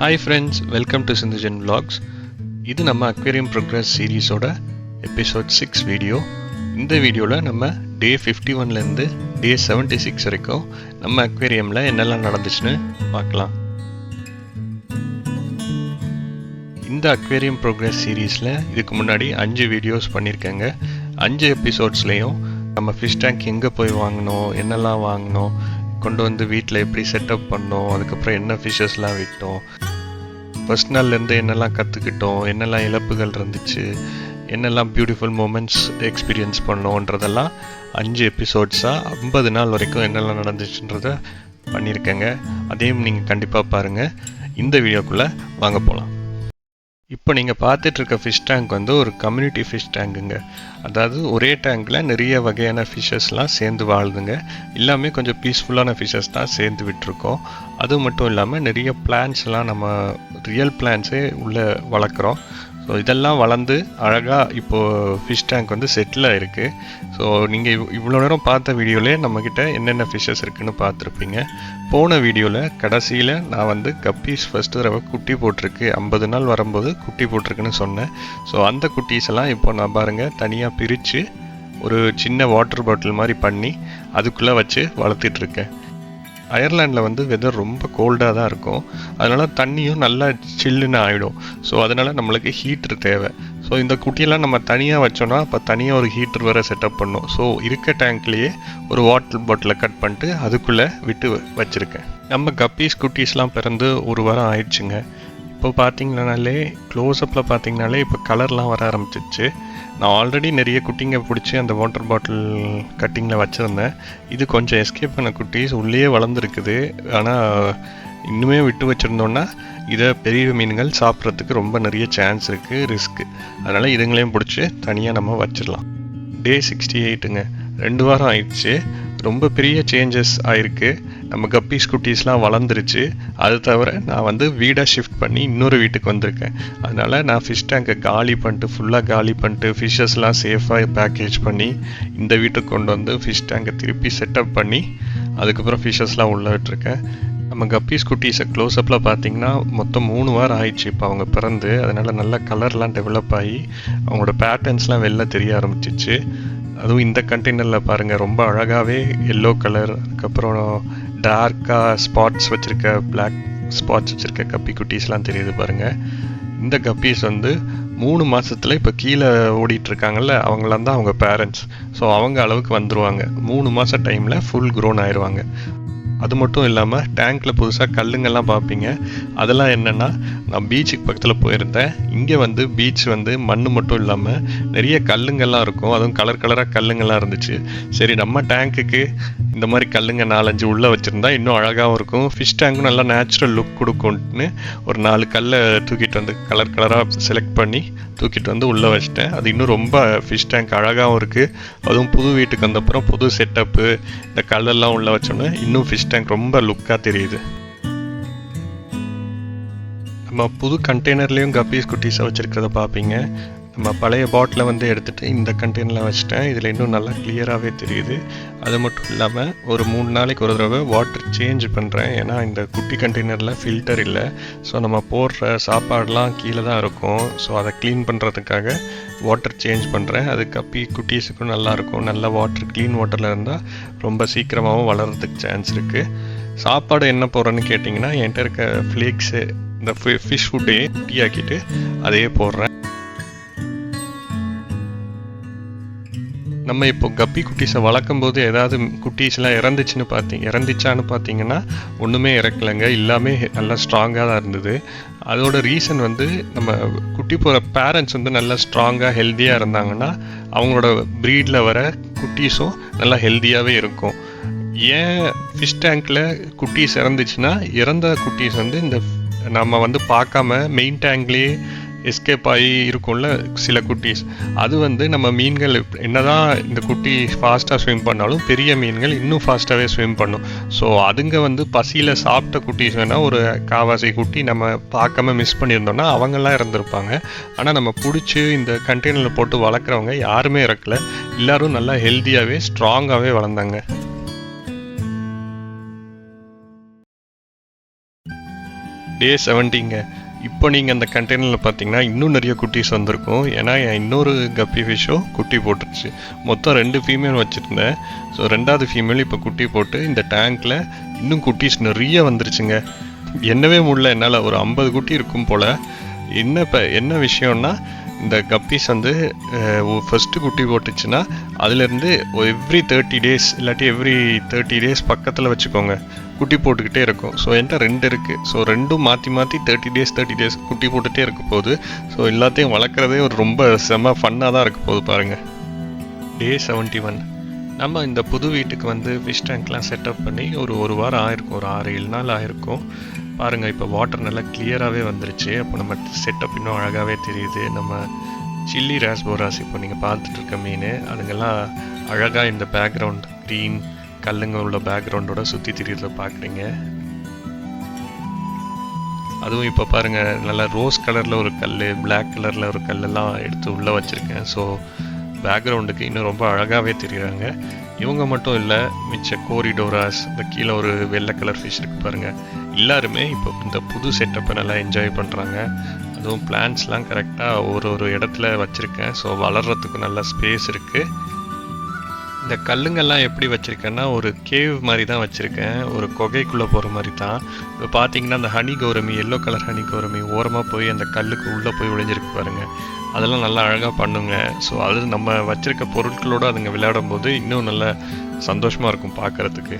Hi friends welcome to Sinthujan vlogs. இது நம்ம aquarium progress சீரீஸோட எபிசோட் சிக்ஸ் வீடியோ இந்த வீடியோவில் நம்ம டே ஃபிஃப்டி ஒன்லேருந்து டே செவன்ட்டி சிக்ஸ் வரைக்கும் நம்ம அக்வேரியமில் என்னெல்லாம் நடந்துச்சுன்னு பார்க்கலாம். இந்த அக்வேரியம் ப்ரோக்ரஸ் சீரீஸில் இதுக்கு முன்னாடி அஞ்சு வீடியோஸ் பண்ணியிருக்கேங்க அஞ்சு எபிசோட்ஸ்லேயும் நம்ம ஃபிஷ் டேங்க் எங்கே போய் வாங்கினோம் என்னெல்லாம் வாங்கினோம் கொண்டு வந்து வீட்டில் எப்படி செட்டப் பண்ணோம் அதுக்கப்புறம் என்ன ஃபிஷஸ்லாம் விட்டோம். ஃபர்ஸ்ட் நாள்லேருந்து என்னெல்லாம் கற்றுக்கிட்டோம் என்னெல்லாம் இழப்புகள் இருந்துச்சு என்னெல்லாம் பியூட்டிஃபுல் மூமெண்ட்ஸ் எக்ஸ்பீரியன்ஸ் பண்ணோன்றதெல்லாம் அஞ்சு எபிசோட்ஸாக ஐம்பது நாள் வரைக்கும் என்னெல்லாம் நடந்துச்சுன்றத பண்ணியிருக்கேங்க. அதையும் நீங்கள் கண்டிப்பாக பாருங்கள் இந்த வீடியோக்குள்ளே வாங்க போகலாம் இப்போ நீங்கள் பார்த்துட்டு இருக்க ஃபிஷ் டேங்க் வந்து ஒரு கம்யூனிட்டி ஃபிஷ் டேங்குங்க அதாவது ஒரே டேங்க்கில் நிறைய வகையான ஃபிஷ்ஷஸ்லாம் சேர்ந்து வாழுதுங்க எல்லாமே கொஞ்சம் பீஸ்ஃபுல்லான ஃபிஷ்ஷஸ் தான் சேர்ந்து விட்டுருக்கோம். அது மட்டும் இல்லாமல் நிறைய பிளான்ஸ்லாம் நம்ம ரியல் பிளான்ஸே உள்ளே வளர்க்குறோம். ஸோ இதெல்லாம் வளர்ந்து அழகாக இப்போது ஃபிஷ் டேங்க் வந்து செட்டில் ஆகிருக்கு ஸோ நீங்கள் இவ்வளோ நேரம் பார்த்த வீடியோவிலே நம்மக்கிட்ட என்னென்ன ஃபிஷ்ஷஸ் இருக்குதுன்னு பார்த்துருப்பீங்க. போன வீடியோவில் கடைசியில் நான் வந்து கப்பீஸ் ஃபஸ்ட்டு தடவை குட்டி போட்டிருக்கு. ஐம்பது நாள் வரும்போது குட்டி போட்டிருக்குன்னு சொன்னேன். ஸோ அந்த குட்டீஸ் எல்லாம் இப்போ நான் பாருங்கள் தனியாக பிரித்து ஒரு சின்ன வாட்டர் பாட்டில் மாதிரி பண்ணி அதுக்குள்ளே வச்சு வளர்த்துட்ருக்கேன் அயர்லாண்டில் வந்து வெதர் ரொம்ப கோல்டாக தான் இருக்கும். அதனால் தண்ணியும் நல்லா சில்லுன்னு ஆகிடும் ஸோ அதனால் நம்மளுக்கு ஹீட்டர் தேவை. ஸோ இந்த குட்டியெல்லாம் நம்ம தனியாக வச்சோன்னா அப்போ தனியாக ஒரு ஹீட்டர் வேறு செட்டப் பண்ணும். ஸோ இருக்க டேங்க்லேயே ஒரு வாட்டர் பாட்டிலை கட் பண்ணிட்டு அதுக்குள்ளே விட்டு வச்சுருக்கேன். நம்ம கப்பீஸ் குட்டீஸ்லாம் பிறந்து ஒரு வாரம் ஆயிடுச்சுங்க. இப்போ பார்த்தீங்கனாலே க்ளோஸ்அப்பில் பார்த்தீங்கனாலே இப்போ கலர்லாம் வர ஆரம்பிச்சிச்சு நான் ஆல்ரெடி நிறைய குட்டிங்க பிடிச்சி அந்த வாட்டர் பாட்டில் கட்டிங்கில் வச்சுருந்தேன். இது கொஞ்சம் எஸ்கேப் பண்ண குட்டீஸ் உள்ளேயே வளர்ந்துருக்குது. ஆனால் இன்னுமே விட்டு வச்சுருந்தோன்னா இதை பெரிய மீன்கள் சாப்பிட்றதுக்கு ரொம்ப நிறைய சான்ஸ் இருக்குது ரிஸ்க்கு அதனால் இதுங்களையும் பிடிச்சி தனியாக நம்ம வச்சிடலாம். டே சிக்ஸ்டி எயிட்டுங்க ரெண்டு வாரம் ஆயிடுச்சு. ரொம்ப பெரிய சேஞ்சஸ் ஆயிருக்கு. நம்ம கப்பீஸ் குட்டீஸ்லாம் வளர்ந்துருச்சு. அது தவிர நான் வந்து வீடாக ஷிஃப்ட் பண்ணி இன்னொரு வீட்டுக்கு வந்திருக்கேன். அதனால் நான் ஃபிஷ் டேங்கை காலி பண்ணிட்டு ஃபுல்லாக காலி பண்ணிட்டு ஃபிஷ்ஷஸ்லாம் சேஃபாக பேக்கேஜ் பண்ணி இந்த வீட்டுக்கு கொண்டு வந்து ஃபிஷ் டேங்கை திருப்பி செட்டப் பண்ணி அதுக்கப்புறம் ஃபிஷ்ஷஸ்லாம் உள்ள விட்டுருக்கேன். நம்ம கப்பீஸ் குட்டீஸை க்ளோஸ்அப்பில் பார்த்தீங்கன்னா மொத்தம் மூணு வாரம் ஆயிடுச்சு இப்போ அவங்க பிறந்து. அதனால் நல்ல கலர்லாம் டெவலப் ஆகி அவங்களோட பேட்டர்ன்ஸ்லாம் வெளில தெரிய ஆரம்பிச்சிச்சு. அதுவும் இந்த கண்டெய்னரில் பாருங்கள் ரொம்ப அழகாகவே எல்லோ கலர் அதுக்கப்புறம் டார்க்காக ஸ்பாட்ஸ் வச்சுருக்க பிளாக் ஸ்பாட்ஸ் வச்சுருக்க கப்பி குட்டீஸ்லாம் தெரியுது பாருங்கள் இந்த கப்பீஸ் வந்து மூணு மாதத்தில் இப்போ கீழே ஓடிட்டுருக்காங்கல்ல அவங்களாம் தான் அவங்க பேரண்ட்ஸ் ஸோ அவங்க அளவுக்கு வந்துடுவாங்க மூணு மாத டைமில் ஃபுல் க்ரோன் ஆயிடுவாங்க அது மட்டும் இல்லாமல் டேங்க்கில் புதுசாக கல்லுங்கெல்லாம் பார்ப்பீங்க அதெல்லாம் என்னென்னா நான் பீச்சுக்கு பக்கத்தில் போயிருந்தேன். இங்கே வந்து பீச் வந்து மண் மட்டும் இல்லாமல் நிறைய கல்லுங்கெல்லாம் இருக்கும். அதுவும் கலர் கலராக கல்லுங்கெல்லாம் இருந்துச்சு. சரி நம்ம டேங்க்குக்கு இந்த மாதிரி கல்லுங்க நாலஞ்சு உள்ளே வச்சுருந்தா இன்னும் அழகாகவும் இருக்கும். ஃபிஷ் டேங்க்கும் நல்லா நேச்சுரல் லுக் கொடுக்கும்னு ஒரு நாலு கல்லை தூக்கிட்டு வந்து கலர் கலராக செலக்ட் பண்ணி தூக்கிட்டு வந்து உள்ளே வச்சிட்டேன். அது இன்னும் ரொம்ப ஃபிஷ் டேங்க் அழகாகவும் இருக்குது அதுவும் புது வீட்டுக்கு வந்தப்புறம் புது செட்டப்பு இந்த கல்லெல்லாம் உள்ளே வச்சோன்னே இன்னும் ஃபிஷ் டேங்க் ரொம்ப லுக்காக தெரியுது. நம்ம புது கண்டெய்னர்லேயும் கப்பீஸ் குட்டீஸை வச்சுருக்கிறத பார்ப்பீங்க நம்ம பழைய பாட்டிலை வந்து எடுத்துகிட்டு இந்த கண்டெய்னரில் வச்சுட்டேன். இதில் இன்னும் நல்லா கிளியராகவே தெரியுது. அது மட்டும் இல்லாமல் ஒரு மூணு நாளைக்கு ஒரு தடவை வாட்டர் சேஞ்ச் பண்ணுறேன் ஏன்னா இந்த குட்டி கண்டெய்னரில் ஃபில்டர் இல்லை. ஸோ நம்ம போடுற சாப்பாடெலாம் கீழே தான் இருக்கும். ஸோ அதை க்ளீன் பண்ணுறதுக்காக வாட்டர் சேஞ்ச் பண்ணுறேன் அது கப்பி குட்டீஸுக்கும் நல்லாயிருக்கும் நல்ல வாட்டர் க்ளீன் வாட்டரில் இருந்தால் ரொம்ப சீக்கிரமாகவும் வளர்கிறதுக்கு சான்ஸ் இருக்குது சாப்பாடு என்ன போடுறேன்னு கேட்டிங்கன்னா என்கிட்ட இருக்க ஃப்ளேக்ஸு இந்த ஃபிஷ் ஃபுட்டையே குட்டியாக்கிட்டு அதையே போடுறேன். நம்ம இப்போ கப்பி குட்டீஸை வளர்க்கும் போது ஏதாவது குட்டீஸ்லாம் இறந்துச்சுன்னு பார்த்தீங்க இறந்துச்சான்னு பார்த்தீங்கன்னா ஒன்றுமே இறக்கலைங்க. எல்லாமே நல்லா ஸ்ட்ராங்காக தான் இருந்தது. அதோட ரீசன் வந்து நம்ம குட்டி போகிற பேரண்ட்ஸ் வந்து நல்லா ஸ்ட்ராங்காக ஹெல்த்தியாக இருந்தாங்கன்னா அவங்களோட ப்ரீடில் வர குட்டீஸும் நல்லா ஹெல்த்தியாகவே இருக்கும். ஏன் ஃபிஷ் டேங்க்கில் குட்டீஸ் இறந்துச்சுன்னா இறந்த குட்டீஸ் வந்து இந்த நம்ம வந்து பார்க்காம மெயின் டேங்க்லேயே எஸ்கேப் ஆகி இருக்கும்ல சில குட்டீஸ். அது வந்து நம்ம மீன்கள் என்னதான் இந்த குட்டி ஃபாஸ்ட்டாக ஸ்விம் பண்ணாலும் பெரிய மீன்கள் இன்னும் ஃபாஸ்ட்டாகவே ஸ்விம் பண்ணும். ஸோ அதுங்க வந்து பசியில் சாப்பிட்ட குட்டீஸ் வேணால் ஒரு காவாசி குட்டி நம்ம பார்க்காம மிஸ் பண்ணியிருந்தோம்னா அவங்கெல்லாம் இறந்துருப்பாங்க. ஆனால் நம்ம பிடிச்சி இந்த கண்டெய்னரில் போட்டு வளர்க்குறவங்க யாருமே இறக்கல. எல்லோரும் நல்லா ஹெல்த்தியாகவே ஸ்ட்ராங்காகவே வளர்ந்தாங்க. டே செவன்ட்டிங்க இப்போ நீங்கள் அந்த கண்டெய்னரில் பார்த்தீங்கன்னா இன்னும் நிறைய குட்டீஸ் வந்திருக்கும். ஏன்னா என் இன்னொரு கப்பி ஃபிஷ்ஷோ குட்டி போட்டுருச்சு. மொத்தம் ரெண்டு ஃபீமேல் வச்சுருந்தேன். ஸோ ரெண்டாவது ஃபீமேல் இப்போ குட்டி போட்டு இந்த டேங்க்கில் இன்னும் குட்டீஸ் நிறைய வந்துருச்சுங்க. என்னவே முடியல. என்னால் ஒரு ஐம்பது குட்டி இருக்கும் போல். என்ன இப்போ என்ன விஷயம்னா இந்த கப்பீஸ் வந்து ஃபஸ்ட்டு குட்டி போட்டுச்சுன்னா அதுலேருந்து எவ்ரி தேர்ட்டி டேஸ் இல்லாட்டி எவ்ரி தேர்ட்டி டேஸ் பக்கத்தில் வச்சுக்கோங்க. குட்டி போட்டுக்கிட்டே இருக்கும். ஸோ என்கிட்ட ரெண்டு இருக்குது ஸோ ரெண்டும் மாற்றி மாற்றி தேர்ட்டி டேஸ் தேர்ட்டி டேஸ் குட்டி போட்டுகிட்டே இருக்க போகுது. ஸோ எல்லாத்தையும் வளர்க்குறதே ஒரு ரொம்ப செம ஃபன்னாக தான் இருக்க போகுது பாருங்கள் டே செவன்ட்டி ஒன் நம்ம இந்த புது வீட்டுக்கு வந்து ஃபிஷ் டேங்க்லாம் செட்டப் பண்ணி ஒரு ஒரு வாரம் ஆயிருக்கும் ஒரு ஆறு ஏழு நாள் ஆயிருக்கும். பாருங்கள் இப்போ வாட்டர் நல்லா கிளியராகவே வந்துருச்சு. அப்போ நம்ம செட்டப் இன்னும் அழகாகவே தெரியுது. நம்ம சில்லி ராஸ்போராஸ் இப்போ நீங்கள் பார்த்துட்டு இருக்க மீன். அதுங்கெல்லாம் அழகாக இந்த பேக்ரவுண்ட் க்ரீன் கல்லுங்க உள்ள பேக்ரவுண்டோட சுற்றி திரியறத பார்க்குறீங்க அதுவும் இப்போ பாருங்கள் நல்லா ரோஸ் கலரில் ஒரு கல் பிளாக் கலரில் ஒரு கல்லெல்லாம் எடுத்து உள்ளே வச்சுருக்கேன். ஸோ பேக்ரவுண்டுக்கு இன்னும் ரொம்ப அழகாகவே தெரியுறாங்க. இவங்க மட்டும் இல்லை மிச்ச கோரிடோராஸ் இந்த கீழே ஒரு வெள்ளை கலர் ஃபிஷ் இருக்கு பாருங்கள் எல்லாருமே இப்போ இந்த புது செட்டப்பை நல்லா என்ஜாய் பண்ணுறாங்க அதுவும் பிளான்ஸ்லாம் கரெக்டாக ஒரு ஒரு இடத்துல வச்சுருக்கேன். ஸோ வளர்கிறதுக்கு நல்லா ஸ்பேஸ் இருக்குது இந்த கல்லுங்கெல்லாம் எப்படி வச்சுருக்கேன்னா ஒரு கேவ் மாதிரி தான் வச்சுருக்கேன். ஒரு குகைக்குள்ளே போகிற மாதிரி தான் இப்போ பார்த்தீங்கன்னா அந்த honey gourami yellow colour honey gourami ஓரமாக போய் அந்த கல்லுக்கு உள்ளே போய் ஒழிஞ்சிருக்கு பாருங்கள் அதெல்லாம் நல்லா அழகாக பண்ணுங்க. ஸோ அது நம்ம வச்சுருக்க பொருட்களோடு அதுங்க விளையாடும் போது இன்னும் நல்ல சந்தோஷமாக இருக்கும் பார்க்குறதுக்கு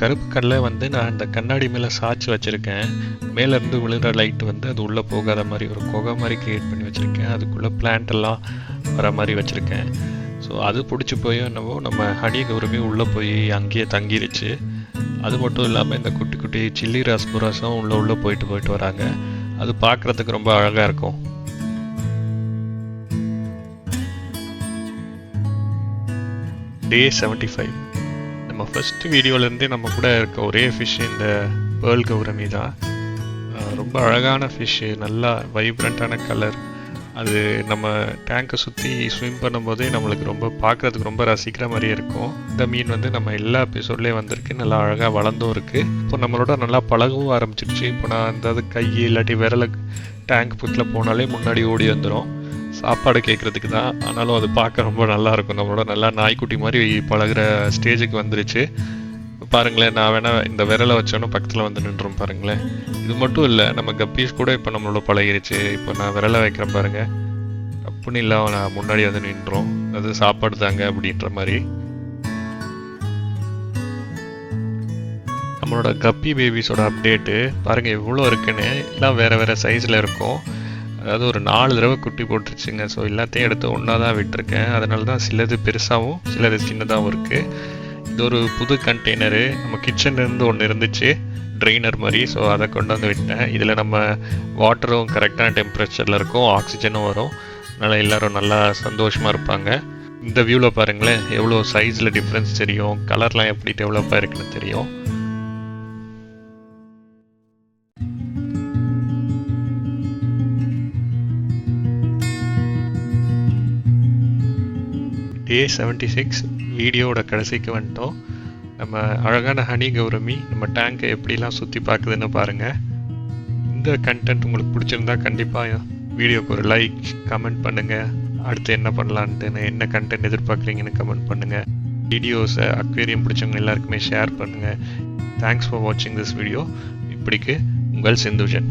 கருப்பு கடலை வந்து நான் அந்த கண்ணாடி மேலே சாய்ச்சி வச்சுருக்கேன். மேலேருந்து விழுகிற லைட் வந்து அது உள்ளே போகாத மாதிரி ஒரு குகை மாதிரி க்ரியேட் பண்ணி வச்சுருக்கேன். அதுக்குள்ளே பிளான்ட் எல்லாம் வர மாதிரி வச்சுருக்கேன். ஸோ அது பிடிச்சி போய் என்னவோ நம்ம ஹனி கௌரமே உள்ளே போய் அங்கேயே தங்கிருச்சு. அது மட்டும் இல்லாமல் இந்த குட்டி குட்டி சில்லி ராஸ்புராஸும் உள்ளே உள்ளே போயிட்டு போயிட்டு வராங்க. அது பார்க்குறதுக்கு ரொம்ப அழகாக இருக்கும். டே செவன்ட்டி ஃபைவ் ஃபஸ்ட்டு வீடியோலேருந்தே நம்ம கூட இருக்க ஒரே ஃபிஷ் இந்த பேர்ல் கௌரமி தான். ரொம்ப அழகான ஃபிஷ்ஷு நல்லா வைப்ரண்ட்டான கலர் அது நம்ம டேங்கை சுற்றி ஸ்விம் பண்ணும்போதே நம்மளுக்கு ரொம்ப பார்க்குறதுக்கு ரொம்ப ரசிக்கிற மாதிரியே இருக்கும். இந்த மீன் வந்து நம்ம எல்லா எபிசோட்லேயும் வந்திருக்கு. நல்லா அழகாக வளர்ந்தும் இருக்குது இப்போ நம்மளோட நல்லா பழகவும் ஆரம்பிச்சிருச்சு. இப்போ நான் அந்த கை இல்லாட்டி விரலை டேங்க் புத்தில் போனாலே முன்னாடி ஓடி வந்துடும் சாப்பாடு கேட்குறதுக்கு தான். ஆனாலும் அது பார்க்க ரொம்ப நல்லா இருக்கும். நம்மளோட நல்லா நாய்க்குட்டி மாதிரி பழகுற ஸ்டேஜுக்கு வந்துருச்சு. பாருங்களேன் நான் வேணால் இந்த விரலை வச்சோன்னா பக்கத்தில் வந்து நின்றோம் பாருங்களேன். இது மட்டும் இல்லை நம்ம கப்பீஸ் கூட இப்போ நம்மளோட பழகிருச்சு. இப்போ நான் விரலை வைக்கிறேன் பாருங்கள் அப்படின்னு இல்லை நான் முன்னாடி வந்து நின்றோம். அது சாப்பாடு தாங்க அப்படின்ற மாதிரி. நம்மளோட கப்பி பேபிஸோட அப்டேட்டு பாருங்கள் எவ்வளோ இருக்குன்னு. எல்லாம் வேறு வேறு சைஸில் இருக்கும். அதாவது ஒரு நாலு தடவை குட்டி போட்டுருச்சுங்க. ஸோ எல்லாத்தையும் எடுத்து ஒன்றா தான் விட்டுருக்கேன். அதனால தான் சிலது பெருசாகவும் சிலது சின்னதாகவும் இருக்குது இது ஒரு புது கண்டெய்னரு நம்ம கிச்சன்லேருந்து ஒன்று இருந்துச்சு. ட்ரெயினர் மாதிரி. ஸோ அதை கொண்டு வந்து விட்டேன். இதில் நம்ம வாட்டரும் கரெக்டான டெம்பரேச்சரில் இருக்கும். ஆக்சிஜனும் வரும். அதனால் எல்லோரும் நல்லா சந்தோஷமாக இருப்பாங்க. இந்த வியூவில் பாருங்களேன். எவ்வளோ சைஸில் டிஃப்ரென்ஸ் தெரியும். கலர்லாம் எப்படி டெவலப்பாக இருக்குன்னு தெரியும். டே செவன்ட்டி சிக்ஸ் வீடியோவோட கடைசிக்கு வந்துட்டோம். நம்ம அழகான ஹனி கௌரமி நம்ம டேங்கை எப்படிலாம் சுற்றி பார்க்குதுன்னு பாருங்கள் இந்த கண்டென்ட் உங்களுக்கு பிடிச்சிருந்தா கண்டிப்பாக வீடியோக்கு ஒரு லைக் கமெண்ட் பண்ணுங்கள் அடுத்து என்ன பண்ணலான்ட்டு என்ன கண்டென்ட் எதிர்பார்க்குறீங்கன்னு கமெண்ட் பண்ணுங்கள் வீடியோஸை அக்வேரியம் பிடிச்சவங்க எல்லாருக்குமே ஷேர் பண்ணுங்கள் தேங்க்ஸ் ஃபார் வாட்சிங் திஸ் வீடியோ இப்படிக்கு உங்கள் சிந்துஜன்.